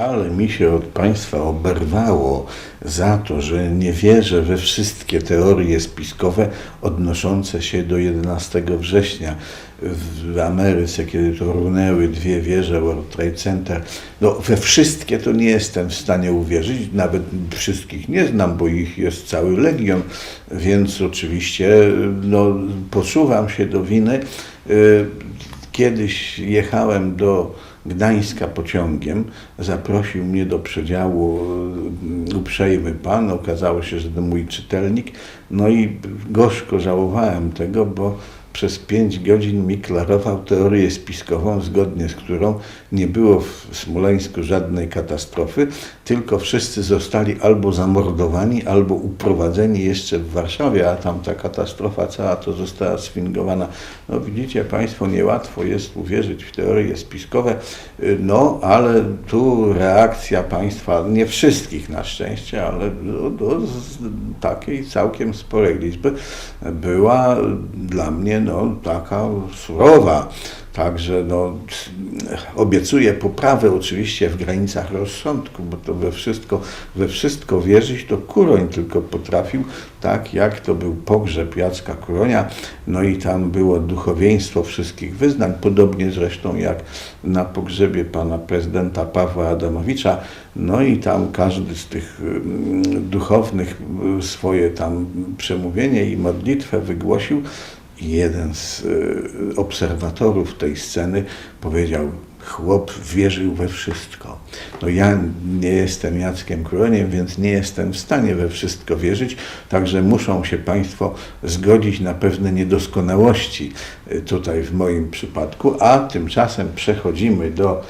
Ale mi się od Państwa oberwało za to, że nie wierzę we wszystkie teorie spiskowe odnoszące się do 11 września w Ameryce, kiedy to runęły dwie wieże World Trade Center. No, we wszystkie to nie jestem w stanie uwierzyć, nawet wszystkich nie znam, bo ich jest cały legion, więc oczywiście no, poczuwam się do winy. Y, Kiedyś jechałem do Gdańska pociągiem, zaprosił mnie do przedziału y, uprzejmy pan, okazało się, że to mój czytelnik, no i gorzko żałowałem tego, bo przez pięć godzin mi klarował teorię spiskową, zgodnie z którą nie było w Smoleńsku żadnej katastrofy, tylko wszyscy zostali albo zamordowani, albo uprowadzeni jeszcze w Warszawie, a tam ta katastrofa cała to została sfingowana. No widzicie Państwo, niełatwo jest uwierzyć w teorie spiskowe, no ale tu reakcja Państwa, nie wszystkich na szczęście, ale do, do takiej całkiem sporej liczby była dla mnie no, taka surowa. Także no, obiecuję poprawę oczywiście w granicach rozsądku, bo to we wszystko, we wszystko wierzyć to Kuroń tylko potrafił, tak jak to był pogrzeb Jacka Kuronia, no i tam było duchowieństwo wszystkich wyznań, podobnie zresztą jak na pogrzebie pana prezydenta Pawła Adamowicza, no i tam każdy z tych mm, duchownych swoje tam przemówienie i modlitwę wygłosił, jeden z y, obserwatorów tej sceny powiedział, chłop wierzył we wszystko. No ja nie jestem Jackiem Kuroniem, więc nie jestem w stanie we wszystko wierzyć, także muszą się Państwo zgodzić na pewne niedoskonałości y, tutaj w moim przypadku, a tymczasem przechodzimy do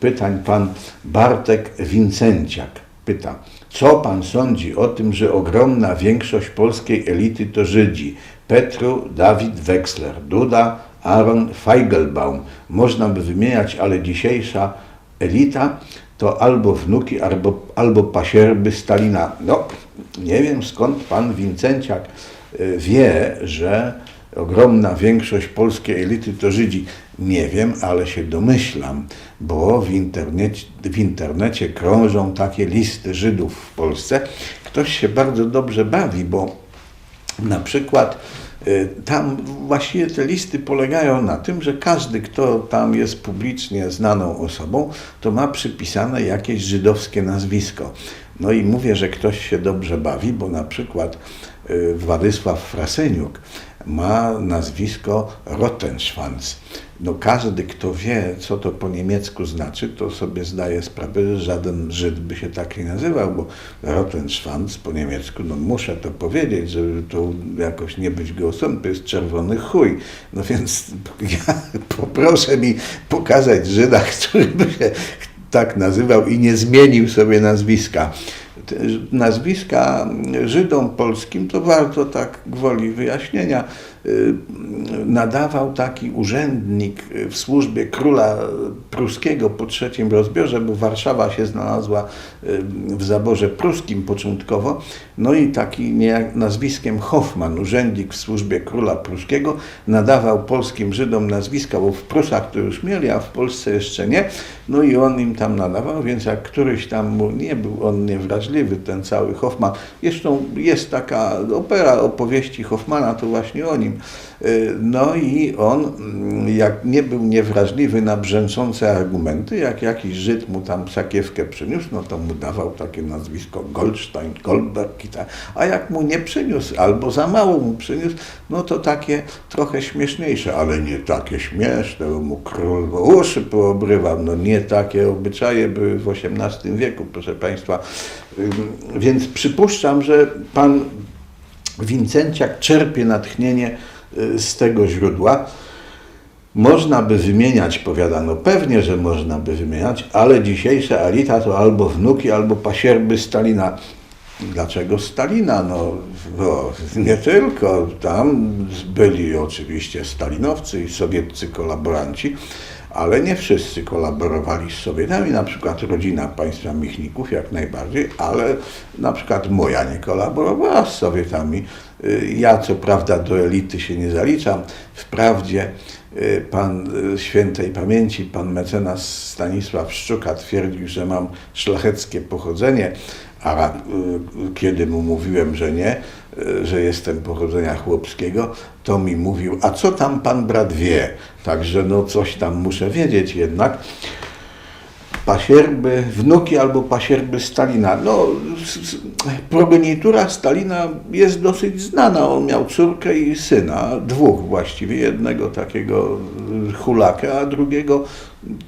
pytań. Pan Bartek Wincenciak pyta, co Pan sądzi o tym, że ogromna większość polskiej elity to Żydzi? Petru, Dawid Wexler, Duda, Aaron Feigelbaum. Można by wymieniać, ale dzisiejsza elita to albo wnuki, albo, albo pasierby Stalina. No, nie wiem skąd pan Wincenciak y, wie, że ogromna większość polskiej elity to Żydzi. Nie wiem, ale się domyślam, bo w internecie, w internecie krążą takie listy Żydów w Polsce. Ktoś się bardzo dobrze bawi, bo na przykład y, tam właściwie te listy polegają na tym, że każdy, kto tam jest publicznie znaną osobą, to ma przypisane jakieś żydowskie nazwisko. No i mówię, że ktoś się dobrze bawi, bo na przykład y, Władysław Fraseniuk ma nazwisko Rottenschwanz. No każdy, kto wie, co to po niemiecku znaczy, to sobie zdaje sprawę, że żaden Żyd by się tak nie nazywał, bo Rottenschwanz po niemiecku, no muszę to powiedzieć, żeby to jakoś nie być głosem, to jest czerwony chuj. No więc ja poproszę mi pokazać Żyda, który by się tak nazywał i nie zmienił sobie nazwiska nazwiska Żydom polskim, to warto tak gwoli wyjaśnienia, y, nadawał taki urzędnik w służbie króla pruskiego po trzecim rozbiorze, bo Warszawa się znalazła y, w zaborze pruskim początkowo, no i taki nazwiskiem Hoffman, urzędnik w służbie króla pruskiego, nadawał polskim Żydom nazwiska, bo w Prusach to już mieli, a w Polsce jeszcze nie, no i on im tam nadawał, więc jak któryś tam mu nie był on niewrażliwy, ten cały Hoffman, zresztą jest taka opera opowieści Hoffmana, to właśnie o nim, y, no i on, mm, jak nie był niewrażliwy na brzęczące argumenty, jak jakiś Żyd mu tam sakiewkę przyniósł, no to mu dawał takie nazwisko Goldstein, Goldberg i tak. A jak mu nie przyniósł, albo za mało mu przyniósł, no to takie trochę śmieszniejsze, ale nie takie śmieszne, bo mu król bo uszy poobrywał. No nie takie obyczaje były w XVIII wieku, proszę Państwa. Więc przypuszczam, że pan Wincenciak czerpie natchnienie y, z tego źródła. Można by wymieniać, powiadano, pewnie, że można by wymieniać, ale dzisiejsza elita to albo wnuki, albo pasierby Stalina. Dlaczego Stalina? No, no, nie tylko. Tam byli oczywiście stalinowcy i sowieccy kolaboranci, ale nie wszyscy kolaborowali z Sowietami, na przykład rodzina państwa Michników jak najbardziej, ale na przykład moja nie kolaborowała z Sowietami. Ja co prawda do elity się nie zaliczam, wprawdzie y, pan y, świętej pamięci, pan mecenas Stanisław Szczuka twierdził, że mam szlacheckie pochodzenie, a y, kiedy mu mówiłem, że nie, y, że jestem pochodzenia chłopskiego, to mi mówił, a co tam pan brat wie? Także no coś tam muszę wiedzieć jednak pasierby, wnuki albo pasierby Stalina. No, progenitura Stalina jest dosyć znana. On miał córkę i syna, dwóch właściwie, jednego takiego y, hulakę, a drugiego,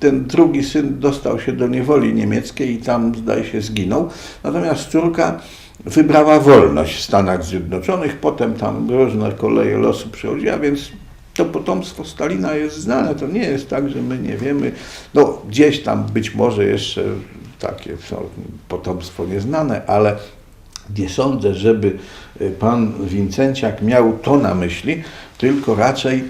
ten drugi syn dostał się do niewoli niemieckiej i tam zdaje się zginął. Natomiast córka wybrała wolność w Stanach Zjednoczonych, potem tam różne koleje losu przechodziła, więc to potomstwo Stalina jest znane. To nie jest tak, że my nie wiemy. No, gdzieś tam być może jeszcze takie potomstwo nieznane, ale nie sądzę, żeby y, pan Wincenciak miał to na myśli, tylko raczej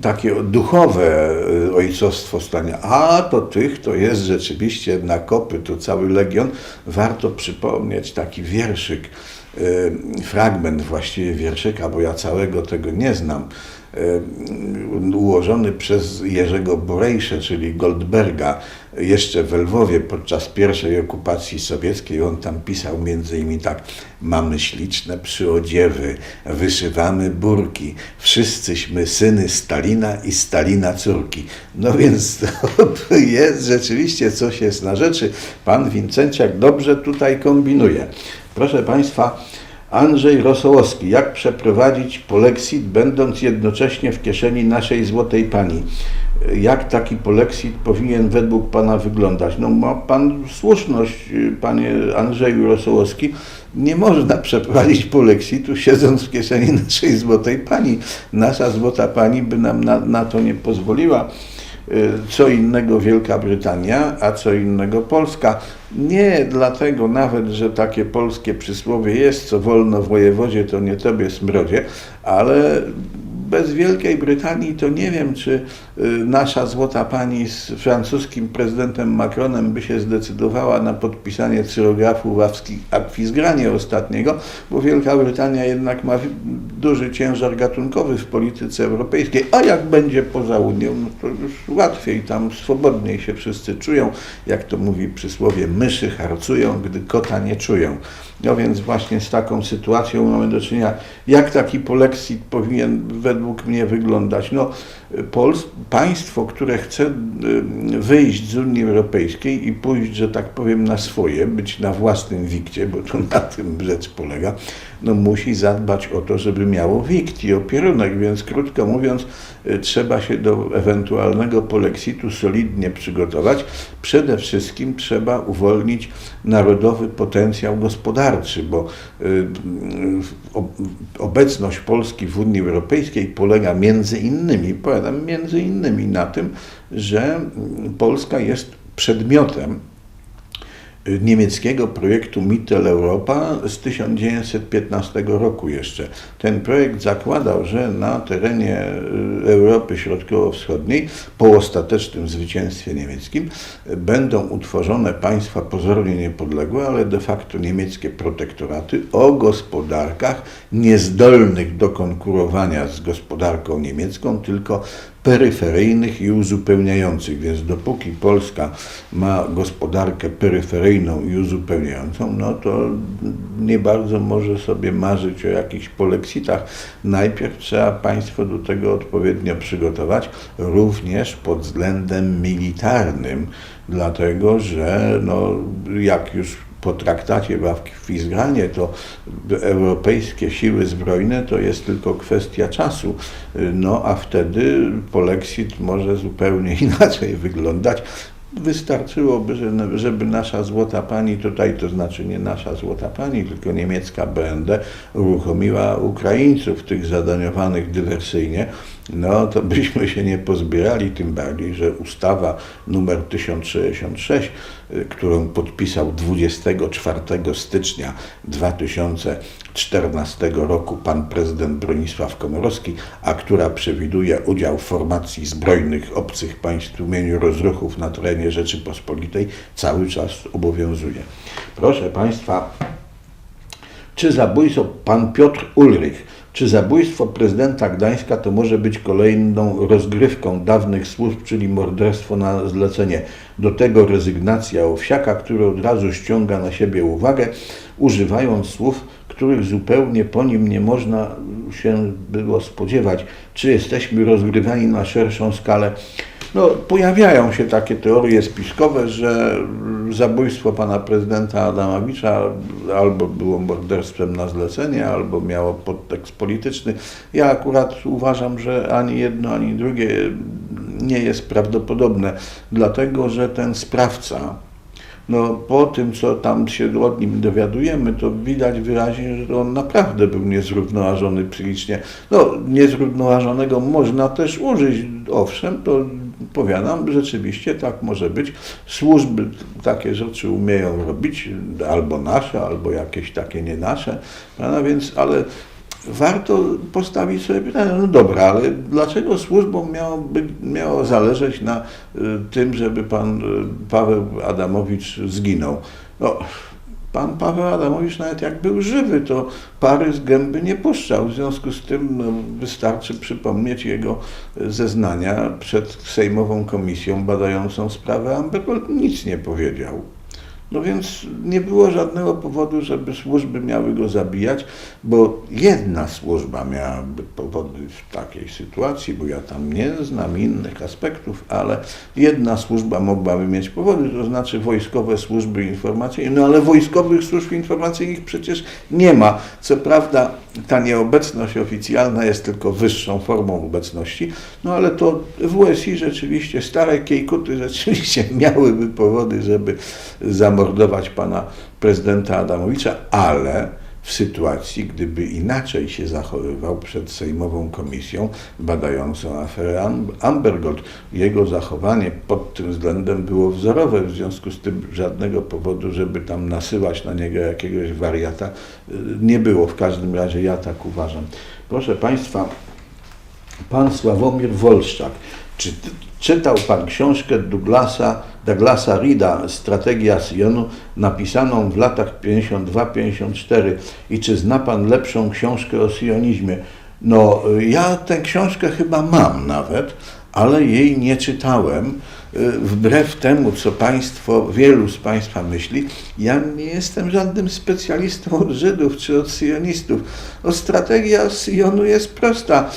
takie duchowe y, ojcostwo Stalina. A to tych to jest rzeczywiście na kopy, to cały legion. Warto przypomnieć taki wierszyk, y, fragment właściwie wierszyka, bo ja całego tego nie znam ułożony przez Jerzego Borejsze, czyli Goldberga, jeszcze w Lwowie podczas pierwszej okupacji sowieckiej. On tam pisał między innymi tak, mamy śliczne przyodziewy, wyszywamy burki, wszyscyśmy syny Stalina i Stalina córki. No więc to jest rzeczywiście coś jest na rzeczy. Pan Wincenciak dobrze tutaj kombinuje. Proszę Państwa, Andrzej Rosołowski, jak przeprowadzić polexit, będąc jednocześnie w kieszeni naszej złotej pani? Jak taki polexit powinien według Pana wyglądać? No ma Pan słuszność, Panie Andrzeju Rosołowski. Nie można przeprowadzić polexitu siedząc w kieszeni naszej złotej pani. Nasza złota pani by nam na, na to nie pozwoliła co innego Wielka Brytania, a co innego Polska. Nie dlatego nawet, że takie polskie przysłowie jest, co wolno w wojewodzie, to nie tobie smrodzie, ale bez Wielkiej Brytanii to nie wiem, czy y, nasza złota pani z francuskim prezydentem Macronem by się zdecydowała na podpisanie cyrografu w Akwizgranie ostatniego, bo Wielka Brytania jednak ma duży ciężar gatunkowy w polityce europejskiej, a jak będzie poza Unią, no to już łatwiej, tam swobodniej się wszyscy czują, jak to mówi przysłowie, myszy harcują, gdy kota nie czują. No więc właśnie z taką sytuacją mamy do czynienia. Jak taki polexit powinien według mnie wyglądać? No, Pols państwo, które chce y, wyjść z Unii Europejskiej i pójść, że tak powiem, na swoje, być na własnym wikcie, bo to na tym rzecz polega, no musi zadbać o to, żeby miało wikt i opierunek, więc krótko mówiąc, y, trzeba się do ewentualnego polexitu solidnie przygotować. Przede wszystkim trzeba uwolnić narodowy potencjał gospodarczy, bo y, y, obecność Polski w Unii Europejskiej polega między innymi, powiadam, między innymi na tym, że mm, Polska jest przedmiotem niemieckiego projektu Mitteleuropa z 1915 roku jeszcze. Ten projekt zakładał, że na terenie y, Europy Środkowo-Wschodniej po ostatecznym zwycięstwie niemieckim będą utworzone państwa pozornie niepodległe, ale de facto niemieckie protektoraty o gospodarkach niezdolnych do konkurowania z gospodarką niemiecką, tylko peryferyjnych i uzupełniających. Więc dopóki Polska ma gospodarkę peryferyjną i uzupełniającą, no to nie bardzo może sobie marzyć o jakichś polexitach. Najpierw trzeba państwo do tego odpowiednio przygotować, również pod względem militarnym, dlatego że no, jak już po traktacie w Akwizgranie to europejskie siły zbrojne to jest tylko kwestia czasu, no a wtedy polexit może zupełnie inaczej wyglądać. Wystarczyłoby, że- żeby nasza złota pani tutaj, to znaczy nie nasza złota pani, tylko niemiecka BND uruchomiła Ukraińców tych zadaniowanych dywersyjnie, no to byśmy się nie pozbierali, tym bardziej, że ustawa numer 1066, y, którą podpisał 24 stycznia 2014 roku pan prezydent Bronisław Komorowski, a która przewiduje udział formacji zbrojnych obcych państw w tłumieniu rozruchów na terenie Rzeczypospolitej, cały czas obowiązuje. Proszę Państwa, Czy zabójstwo pan Piotr Ulrych, czy zabójstwo prezydenta Gdańska to może być kolejną rozgrywką dawnych służb, czyli morderstwo na zlecenie? Do tego rezygnacja Owsiaka, który od razu ściąga na siebie uwagę, używając słów, których zupełnie po nim nie można się było spodziewać. Czy jesteśmy rozgrywani na szerszą skalę? No, pojawiają się takie teorie spiskowe, że zabójstwo pana prezydenta Adamowicza albo było morderstwem na zlecenie, albo miało podtekst polityczny. Ja akurat uważam, że ani jedno, ani drugie nie jest prawdopodobne, dlatego że ten sprawca, no, po tym, co tam się od nim dowiadujemy, to widać wyraźnie, że on naprawdę był niezrównoważony psychicznie. No, niezrównoważonego można też użyć, owszem, to powiadam, rzeczywiście tak może być. Służby takie rzeczy umieją robić, albo nasze, albo jakieś takie nie nasze, prawda? więc, ale warto postawić sobie pytanie, no dobra, ale dlaczego służbom miało, być, miało zależeć na y, tym, żeby pan y, Paweł Adamowicz zginął? No, pan Paweł Adamowicz nawet jak był żywy, to pary z gęby nie puszczał. W związku z tym no, wystarczy przypomnieć jego zeznania przed Sejmową Komisją badającą sprawę Amber Gold. Nic nie powiedział. No więc nie było żadnego powodu, żeby służby miały go zabijać, bo jedna służba miałaby powody w takiej sytuacji, bo ja tam nie znam innych aspektów, ale jedna służba mogłaby mieć powody, to znaczy wojskowe służby informacyjne, no ale wojskowych służb informacyjnych przecież nie ma. Co prawda ta nieobecność oficjalna jest tylko wyższą formą obecności, no ale to WSI rzeczywiście, stare Kiejkuty rzeczywiście miałyby powody, żeby zamordować pana prezydenta Adamowicza, ale w sytuacji, gdyby inaczej się zachowywał przed Sejmową Komisją badającą aferę Amber Gold. Jego zachowanie pod tym względem było wzorowe, w związku z tym żadnego powodu, żeby tam nasyłać na niego jakiegoś wariata nie było. W każdym razie ja tak uważam. Proszę Państwa, pan Sławomir Wolszczak. Czy czytał Pan książkę Douglasa, Douglasa Reeda Strategia Syjonu napisaną w latach 52-54 i czy zna Pan lepszą książkę o syjonizmie? No, ja tę książkę chyba mam nawet, ale jej nie czytałem. Wbrew temu, co Państwo, wielu z Państwa myśli, ja nie jestem żadnym specjalistą od Żydów czy od syjonistów. No, strategia Syjonu jest prosta.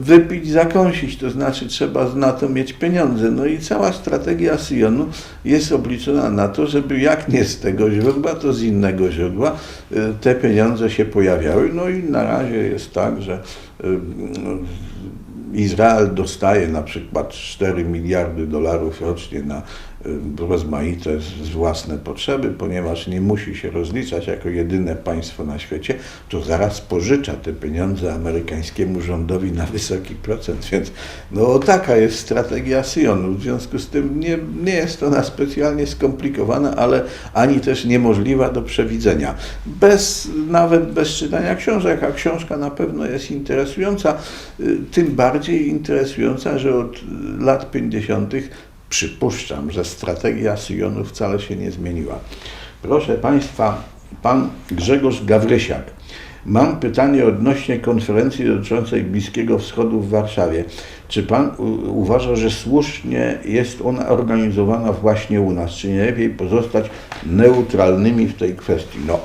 Wypić, zakąsić, to znaczy trzeba na to mieć pieniądze. No i cała strategia Syjonu jest obliczona na to, żeby jak nie z tego źródła, to z innego źródła te pieniądze się pojawiały. No i na razie jest tak, że Izrael dostaje na przykład 4 miliardy dolarów rocznie na rozmaite z własne potrzeby, ponieważ nie musi się rozliczać jako jedyne państwo na świecie, to zaraz pożycza te pieniądze amerykańskiemu rządowi na wysoki procent. Więc no taka jest strategia Syjonu. W związku z tym nie, nie jest ona specjalnie skomplikowana, ale ani też niemożliwa do przewidzenia. Bez, nawet bez czytania książek, a książka na pewno jest interesująca, tym bardziej interesująca, że od lat 50 przypuszczam, że strategia Syjonu wcale się nie zmieniła. Proszę Państwa, pan Grzegorz Gawrysiak. Mam pytanie odnośnie konferencji dotyczącej Bliskiego Wschodu w Warszawie. Czy Pan uważa, że słusznie jest ona organizowana właśnie u nas? Czy nie lepiej pozostać neutralnymi w tej kwestii? No,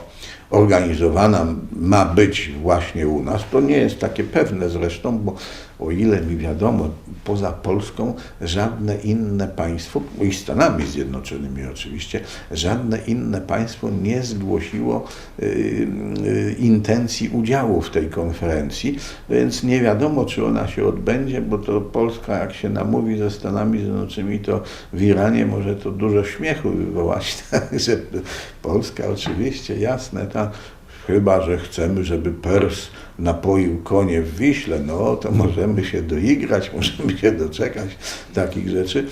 organizowana ma być właśnie u nas. To nie jest takie pewne zresztą, bo o ile mi wiadomo, poza Polską żadne inne państwo, i Stanami Zjednoczonymi oczywiście, żadne inne państwo nie zgłosiło y, y, intencji udziału w tej konferencji, więc nie wiadomo, czy ona się odbędzie, bo to Polska, jak się namówi ze Stanami Zjednoczonymi, to w Iranie może to dużo śmiechu wywołać. Także Polska oczywiście, jasne, ta Chyba, że chcemy, żeby Pers napoił konie w Wiśle, no to możemy się doigrać, możemy się doczekać takich rzeczy.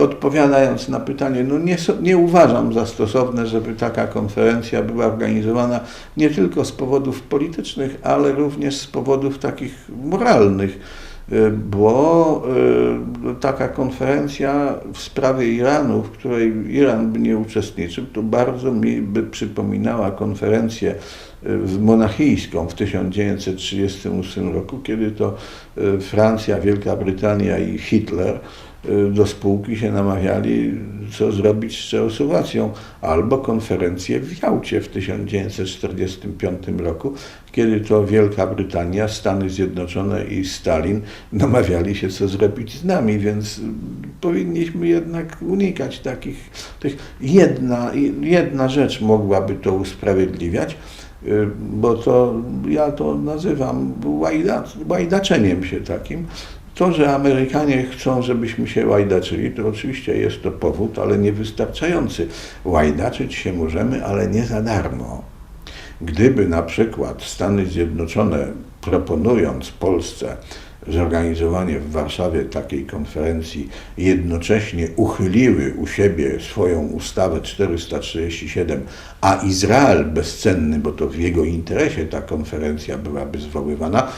Odpowiadając na pytanie, no nie, nie uważam za stosowne, żeby taka konferencja była organizowana nie tylko z powodów politycznych, ale również z powodów takich moralnych y, bo y, taka konferencja w sprawie Iranu, w której Iran by nie uczestniczył, to bardzo mi by przypominała konferencję y, monachijską w 1938 roku, kiedy to y, Francja, Wielka Brytania i Hitler y, do spółki się namawiali, co zrobić z Czechosłowacją, albo konferencję w Jałcie w 1945 roku, kiedy to Wielka Brytania, Stany Zjednoczone i Stalin namawiali się, co zrobić z nami, więc y, powinniśmy jednak unikać takich. Tych. Jedna, jedna rzecz mogłaby to usprawiedliwiać, y, bo to ja to nazywam łajda, łajdaczeniem się takim. To, że Amerykanie chcą, żebyśmy się łajdaczyli, to oczywiście jest to powód, ale niewystarczający. Łajdaczyć się możemy, ale nie za darmo. Gdyby na przykład Stany Zjednoczone, proponując Polsce zorganizowanie w Warszawie takiej konferencji, jednocześnie uchyliły u siebie swoją ustawę 437, a Izrael bezcenny, bo to w jego interesie ta konferencja byłaby zwoływana,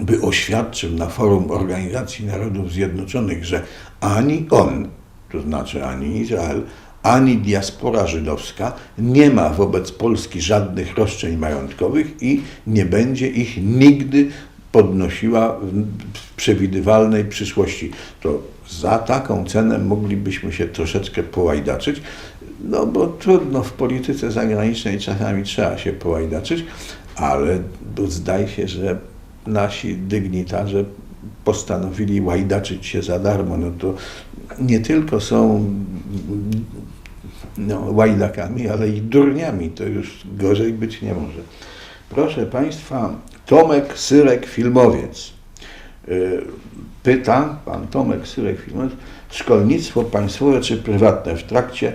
by oświadczył na forum Organizacji Narodów Zjednoczonych, że ani on, to znaczy ani Izrael, ani diaspora żydowska nie ma wobec Polski żadnych roszczeń majątkowych i nie będzie ich nigdy podnosiła w przewidywalnej przyszłości. To za taką cenę moglibyśmy się troszeczkę połajdaczyć, no bo trudno w polityce zagranicznej czasami trzeba się połajdaczyć, ale zdaje się, że nasi dygnitarze postanowili łajdaczyć się za darmo. No to nie tylko są no, łajdakami, ale i durniami. To już gorzej być nie może. Proszę Państwa, Tomek Syrek, filmowiec. Y, pyta pan Tomek Syrek, filmowiec, szkolnictwo państwowe czy prywatne? W trakcie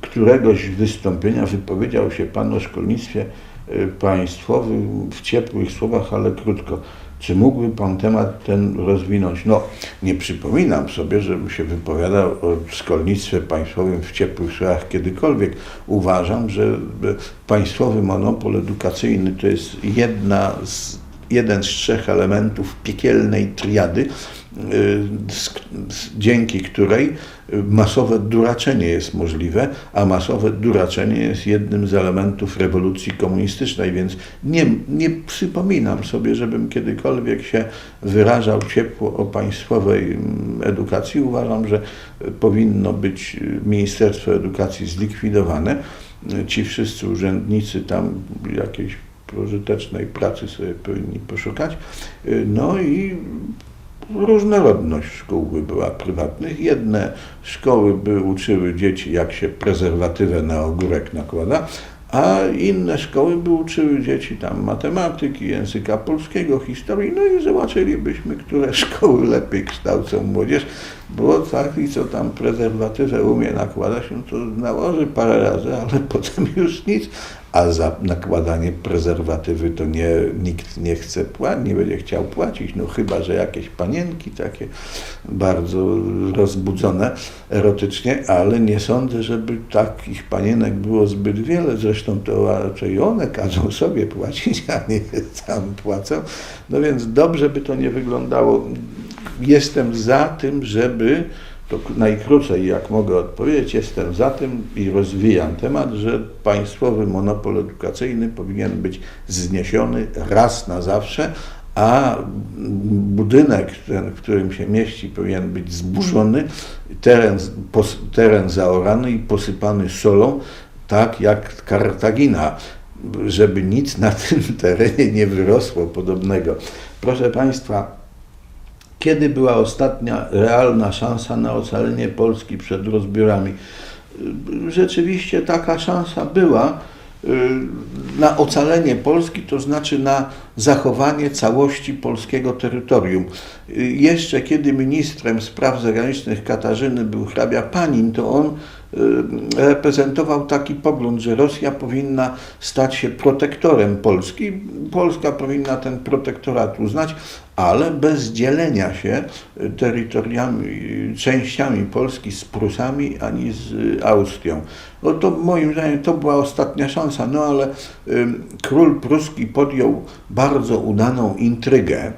któregoś wystąpienia wypowiedział się pan o szkolnictwie y, państwowym w ciepłych słowach, ale krótko. Czy mógłby Pan temat ten rozwinąć? No, nie przypominam sobie, żebym się wypowiadał o szkolnictwie państwowym w ciepłych słowach kiedykolwiek. Uważam, że państwowy monopol edukacyjny to jest jedna z, jeden z trzech elementów piekielnej triady, dzięki której masowe duraczenie jest możliwe, a masowe duraczenie jest jednym z elementów rewolucji komunistycznej, więc nie, nie przypominam sobie, żebym kiedykolwiek się wyrażał ciepło o państwowej mm, edukacji. Uważam, że powinno być Ministerstwo Edukacji zlikwidowane. Ci wszyscy urzędnicy tam jakiejś pożytecznej pracy sobie powinni poszukać. Y, no i różnorodność szkół była prywatnych. Jedne szkoły by uczyły dzieci, jak się prezerwatywę na ogórek nakłada, a inne szkoły by uczyły dzieci tam matematyki, języka polskiego, historii, no i zobaczylibyśmy, które szkoły lepiej kształcą młodzież, bo taki, co tam prezerwatywę umie nakładać, no to nałoży parę razy, ale potem już nic, a za nakładanie prezerwatywy to nie, nikt nie chce płacić, nie będzie chciał płacić, no chyba, że jakieś panienki takie bardzo rozbudzone erotycznie, ale nie sądzę, żeby takich panienek było zbyt wiele, zresztą to raczej one każą sobie płacić, a nie sam płacą, no więc dobrze by to nie wyglądało. Jestem za tym, żeby to najkrócej, jak mogę odpowiedzieć, jestem za tym i rozwijam temat, że państwowy monopol edukacyjny powinien być zniesiony raz na zawsze, a budynek, ten, w którym się mieści, powinien być zburzony, teren, pos, teren zaorany i posypany solą, tak jak Kartagina, żeby nic na tym terenie nie wyrosło podobnego. Proszę Państwa, kiedy była ostatnia realna szansa na ocalenie Polski przed rozbiorami? Rzeczywiście taka szansa była y, na ocalenie Polski, to znaczy na zachowanie całości polskiego terytorium. Y, jeszcze kiedy ministrem spraw zagranicznych Katarzyny był hrabia Panin, to on Y, reprezentował taki pogląd, że Rosja powinna stać się protektorem Polski. Polska powinna ten protektorat uznać, ale bez dzielenia się terytoriami, częściami Polski z Prusami ani z Austrią. No to moim zdaniem to była ostatnia szansa, no ale y, król pruski podjął bardzo udaną intrygę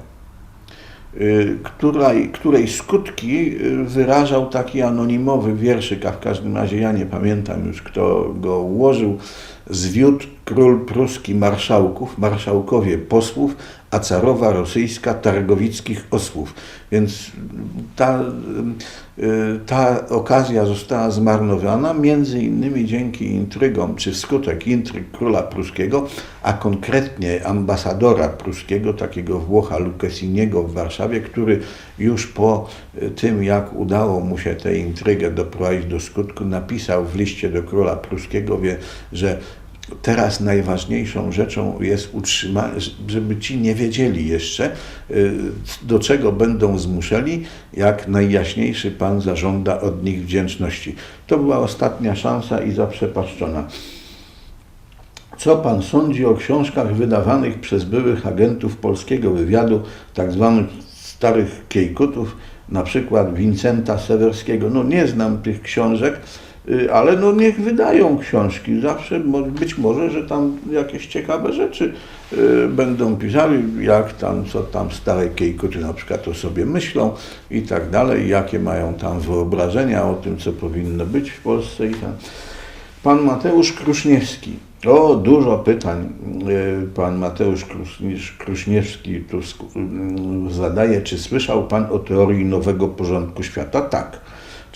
y, której, której skutki wyrażał taki anonimowy wierszyk, a w każdym razie ja nie pamiętam już kto go ułożył, zwiódł król pruski marszałków, marszałkowie posłów, a carowa rosyjska targowickich osłów. Więc ta, y, ta okazja została zmarnowana między innymi dzięki intrygom, czy wskutek intryg króla pruskiego, a konkretnie ambasadora pruskiego, takiego Włocha Lucchesiniego w Warszawie, który już po y, tym, jak udało mu się tę intrygę doprowadzić do skutku, napisał w liście do króla pruskiego, wie, że Teraz najważniejszą rzeczą jest utrzymanie, żeby ci nie wiedzieli jeszcze, y, do czego będą zmuszeni, jak najjaśniejszy Pan zażąda od nich wdzięczności. To była ostatnia szansa i zaprzepaszczona. Co Pan sądzi o książkach wydawanych przez byłych agentów polskiego wywiadu, tak zwanych starych kiejkutów, na przykład Wincenta Sewerskiego? No nie znam tych książek, ale no niech wydają książki. Zawsze być może, że tam jakieś ciekawe rzeczy y, będą pisały, jak tam, co tam stare kiejkuty na przykład o sobie myślą i tak dalej, jakie mają tam wyobrażenia o tym, co powinno być w Polsce i tam. Pan Mateusz Kruszniewski. O, dużo pytań y, pan Mateusz Kruszniewski tu zadaje. Czy słyszał pan o teorii nowego porządku świata? Tak.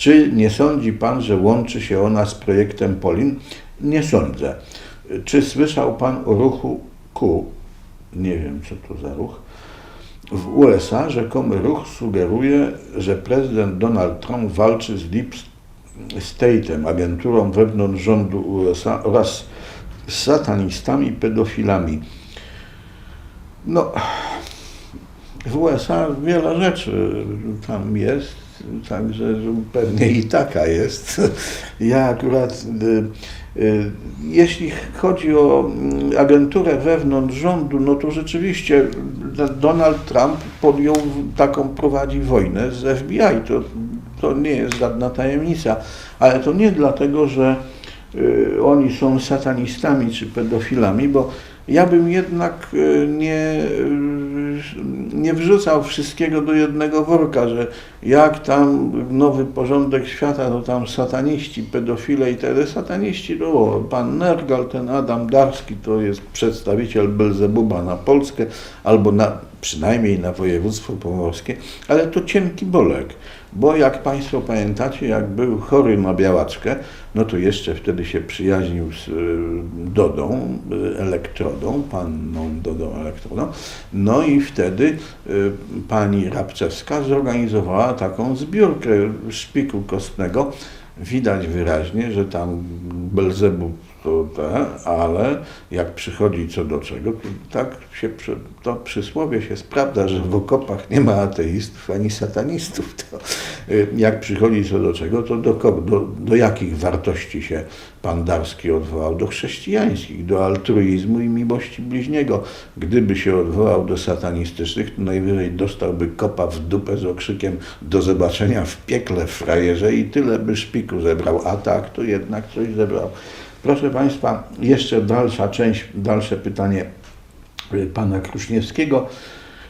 Czy nie sądzi Pan, że łączy się ona z projektem Polin? Nie sądzę. Czy słyszał Pan o ruchu Q? Nie wiem, co to za ruch. W USA rzekomy ruch sugeruje, że prezydent Donald Trump walczy z Deep State'em, agenturą wewnątrz rządu USA oraz z satanistami, pedofilami. No, w USA wiele rzeczy tam jest, Także pewnie i taka jest. Ja akurat, y, y, jeśli chodzi o mm, agenturę wewnątrz rządu, no to rzeczywiście Donald Trump podjął taką, prowadzi wojnę z FBI. To, to nie jest żadna tajemnica, ale to nie dlatego, że y, oni są satanistami czy pedofilami, bo ja bym jednak nie nie wrzucał wszystkiego do jednego worka, że jak tam nowy porządek świata, to tam sataniści, pedofile i te sataniści, no pan Nergal, ten Adam Darski, to jest przedstawiciel Belzebuba na Polskę, albo na, przynajmniej na województwo pomorskie, ale to cienki bolek. Bo jak Państwo pamiętacie, jak był chory na białaczkę, no to jeszcze wtedy się przyjaźnił z y, Dodą, y, elektrodą, panną Dodą elektrodą. No i wtedy y, pani Rabczewska zorganizowała taką zbiórkę szpiku kostnego. Widać wyraźnie, że tam Belzebub to te, ale jak przychodzi co do czego, to tak się, to przysłowie się sprawdza, że w okopach nie ma ateistów ani satanistów. To y, jak przychodzi co do czego, to do, do, do jakich wartości się pan Darski odwołał? Do chrześcijańskich, do altruizmu i miłości bliźniego. Gdyby się odwołał do satanistycznych, to najwyżej dostałby kopa w dupę z okrzykiem do zobaczenia w piekle frajerze i tyle by szpiku zebrał, a tak to jednak coś zebrał. Proszę Państwa, jeszcze dalsza część, dalsze pytanie y, pana Kruszniewskiego.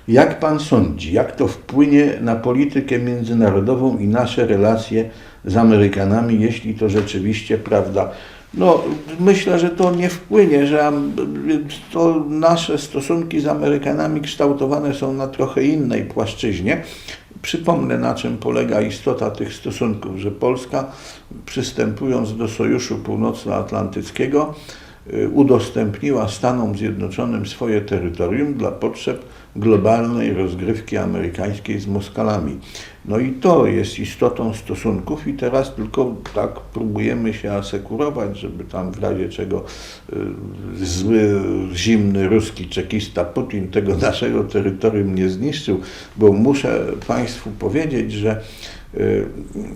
Jak pan sądzi, jak to wpłynie na politykę międzynarodową i nasze relacje z Amerykanami, jeśli to rzeczywiście prawda? No, myślę, że to nie wpłynie, że to nasze stosunki z Amerykanami kształtowane są na trochę innej płaszczyźnie. Przypomnę, na czym polega istota tych stosunków, że Polska, przystępując do Sojuszu Północnoatlantyckiego, y, udostępniła Stanom Zjednoczonym swoje terytorium dla potrzeb globalnej rozgrywki amerykańskiej z Moskalami. No i to jest istotą stosunków i teraz tylko tak próbujemy się asekurować, żeby tam w razie czego y, zły, zimny ruski czekista Putin tego naszego terytorium nie zniszczył, bo muszę Państwu powiedzieć, że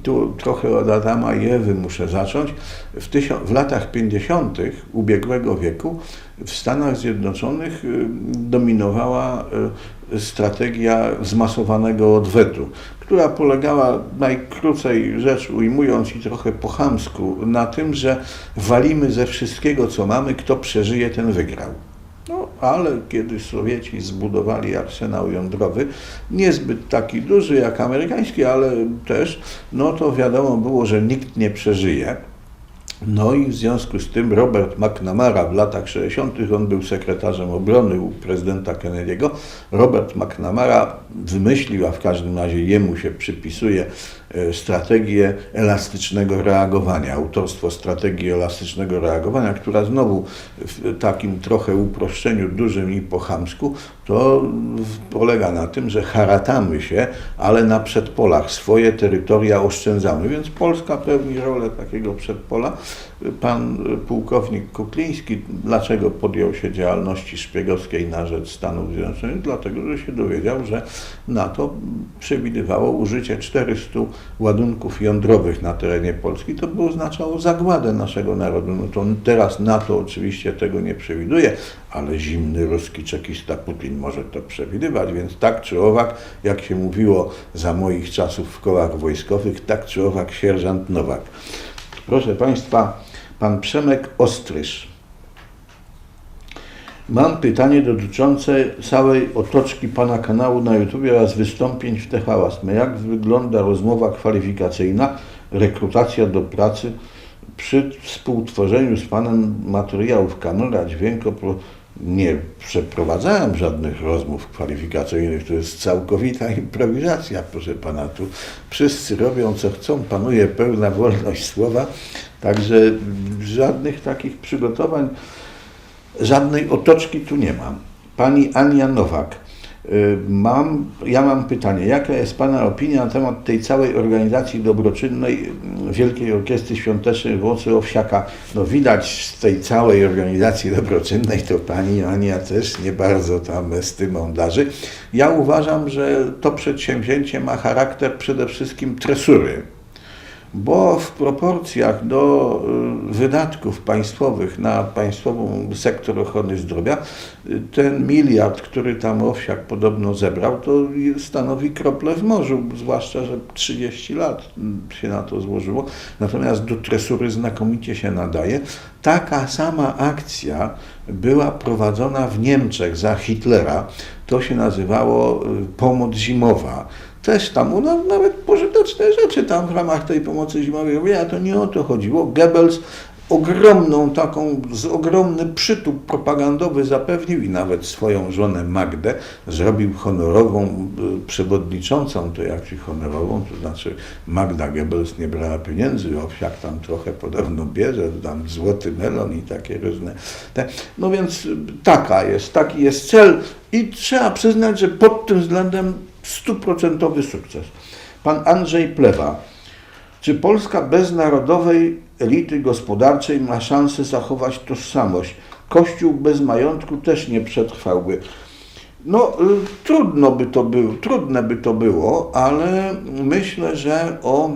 tu trochę od Adama i Ewy muszę zacząć. W, w latach 50. ubiegłego wieku w Stanach Zjednoczonych y, dominowała strategia zmasowanego odwetu, która polegała najkrócej rzecz ujmując i trochę po chamsku na tym, że walimy ze wszystkiego, co mamy, kto przeżyje, ten wygrał. Ale kiedy Sowieci zbudowali arsenał jądrowy, niezbyt taki duży jak amerykański, ale też, no to wiadomo było, że nikt nie przeżyje. No i w związku z tym Robert McNamara w latach 60. on był sekretarzem obrony u prezydenta Kennedy'ego. Robert McNamara wymyślił, a w każdym razie jemu się przypisuje strategię elastycznego reagowania, autorstwo strategii elastycznego reagowania, która znowu w takim trochę uproszczeniu dużym i po chamsku, to polega na tym, że haratamy się, ale na przedpolach swoje terytoria oszczędzamy, więc Polska pełni rolę takiego przedpola. Pan pułkownik Kukliński, dlaczego podjął się działalności szpiegowskiej na rzecz Stanów Zjednoczonych? Dlatego, że się dowiedział, że NATO przewidywało użycie 400 ładunków jądrowych na terenie Polski. To by oznaczało zagładę naszego narodu. No to teraz NATO oczywiście tego nie przewiduje, ale zimny ruski czekista Putin może to przewidywać, więc tak czy owak, jak się mówiło za moich czasów w kołach wojskowych, tak czy owak sierżant Nowak. Proszę Państwa, pan Przemek Ostrysz. Mam pytanie dotyczące całej otoczki Pana kanału na YouTube oraz wystąpień w TVASM. Jak wygląda rozmowa kwalifikacyjna, rekrutacja do pracy przy współtworzeniu z Panem materiałów kamera, dźwięko, nie przeprowadzałem żadnych rozmów kwalifikacyjnych, to jest całkowita improwizacja, proszę pana. Tu wszyscy robią co chcą, panuje pełna wolność słowa, także żadnych takich przygotowań, żadnej otoczki tu nie mam. Pani Ania Nowak. Y, Mam, ja mam pytanie, jaka jest Pana opinia na temat tej całej organizacji dobroczynnej y, Wielkiej Orkiestry Świątecznej Włocy Owsiaka? No widać z tej całej organizacji dobroczynnej, to Pani Ania też nie bardzo tam estymą darzy. Ja uważam, że to przedsięwzięcie ma charakter przede wszystkim tresury bo w proporcjach do y, wydatków państwowych na państwową sektor ochrony zdrowia y, ten miliard, który tam Owsiak podobno zebrał, to stanowi kroplę w morzu, zwłaszcza, że 30 lat się na to złożyło. Natomiast do tresury znakomicie się nadaje. Taka sama akcja była prowadzona w Niemczech za Hitlera. To się nazywało y, pomoc zimowa też tam no, nawet pożyteczne rzeczy tam w ramach tej pomocy zimowej robiły, a to nie o to chodziło. Goebbels ogromną taką, z ogromny przytup propagandowy zapewnił i nawet swoją żonę Magdę zrobił honorową y, przewodniczącą, to jak ci honorową, to znaczy Magda Goebbels nie brała pieniędzy, Owsiak tam trochę podobno bierze, tam złoty melon i takie różne. Te, no więc y, taka jest, taki jest cel i trzeba przyznać, że pod tym względem stuprocentowy sukces. Pan Andrzej Plewa. Czy Polska bez narodowej elity gospodarczej ma szansę zachować tożsamość? Kościół bez majątku też nie przetrwałby. No, y, trudno by to było, trudne by to było, ale myślę, że o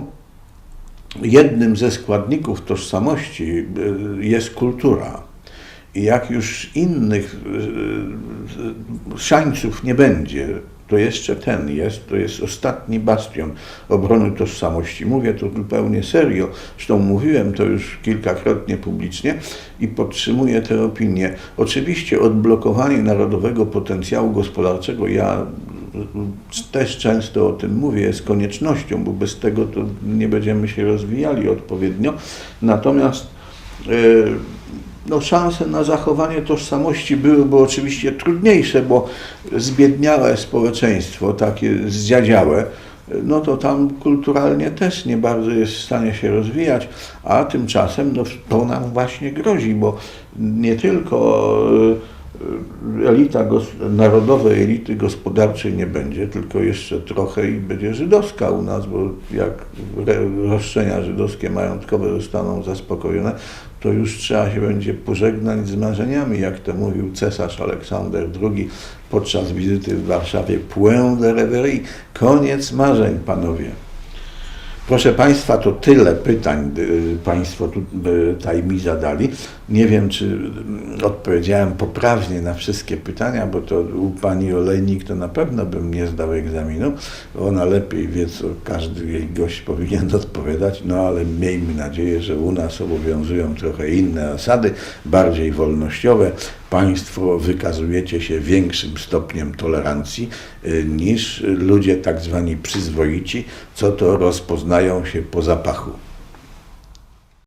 jednym ze składników tożsamości y, jest kultura. I jak już innych y, szańców nie będzie, to jeszcze ten jest, to jest ostatni bastion obrony tożsamości. Mówię to zupełnie serio, zresztą mówiłem to już kilkakrotnie publicznie i podtrzymuję tę opinię. Oczywiście odblokowanie narodowego potencjału gospodarczego, ja też często o tym mówię, jest koniecznością, bo bez tego to nie będziemy się rozwijali odpowiednio. Natomiast yy, no, szanse na zachowanie tożsamości byłyby oczywiście trudniejsze, bo zbiedniałe społeczeństwo, takie zdziadziałe, no to tam kulturalnie też nie bardzo jest w stanie się rozwijać, a tymczasem no, to nam właśnie grozi, bo nie tylko elita, narodowej elity gospodarczej nie będzie, tylko jeszcze trochę i będzie żydowska u nas, bo jak roszczenia żydowskie majątkowe zostaną zaspokojone, to już trzeba się będzie pożegnać z marzeniami, jak to mówił cesarz Aleksander II podczas wizyty w Warszawie. Point de reverie, koniec marzeń, panowie. Proszę Państwa, to tyle pytań y, Państwo tutaj mi zadali. Nie wiem, czy mm, odpowiedziałem poprawnie na wszystkie pytania, bo to u Pani Olejnik to na pewno bym nie zdał egzaminu. Ona lepiej wie, co każdy jej gość powinien odpowiadać, no ale miejmy nadzieję, że u nas obowiązują trochę inne zasady, bardziej wolnościowe. Państwo wykazujecie się większym stopniem tolerancji y, niż ludzie tak zwani przyzwoici, co to rozpoznają się po zapachu.